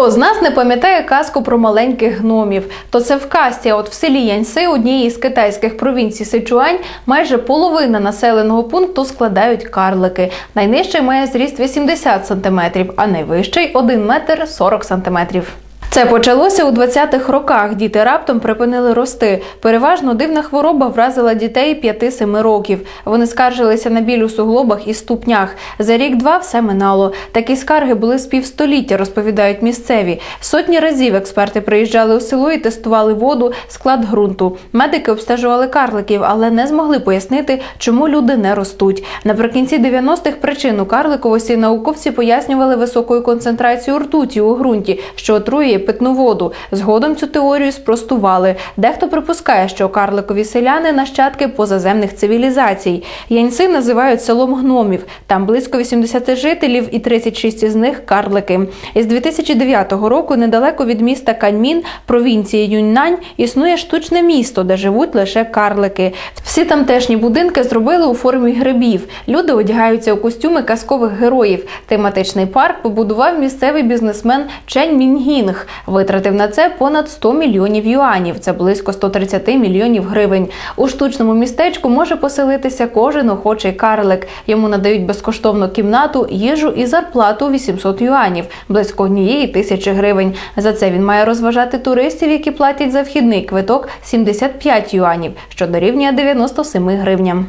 Хто з нас не пам'ятає казку про маленьких гномів? То це в касті. От в селі Яньси, однієї з китайських провінцій Сичуань, майже половина населеного пункту складають карлики. Найнижчий має зріст 80 см, а найвищий 1 метр 40 см. Це почалося у 20-х роках. Діти раптом припинили рости. Переважно дивна хвороба вразила дітей 5-7 років. Вони скаржилися на біль у суглобах і ступнях. За рік-два все минало. Такі скарги були з півстоліття, розповідають місцеві. Сотні разів експерти приїжджали у село і тестували воду, склад ґрунту. Медики обстежували карликів, але не змогли пояснити, чому люди не ростуть. Наприкінці 90-х причину карликовості науковці пояснювали високою концентрацією ртуті у ґрунті, що отруює питну воду. Згодом цю теорію спростували. Дехто припускає, що карликові селяни нащадки позаземних цивілізацій. Яньси називають селом гномів. Там близько 80 жителів, і 36 із них карлики. Із 2009 року недалеко від міста Каньмін, провінції Юньнань, існує штучне місто, де живуть лише карлики. Всі тамтешні будинки зробили у формі грибів. Люди одягаються у костюми казкових героїв. Тематичний парк побудував місцевий бізнесмен Чен Мінгінг. Витратив на це понад 100 мільйонів юанів. Це близько 130 мільйонів гривень. У штучному містечку може поселитися кожен охочий карлик. Йому надають безкоштовну кімнату, їжу і зарплату 800 юанів, близько однієї тисячі гривень. За це він має розважати туристів, які платять за вхідний квиток 75 юанів, що дорівнює 97 гривням.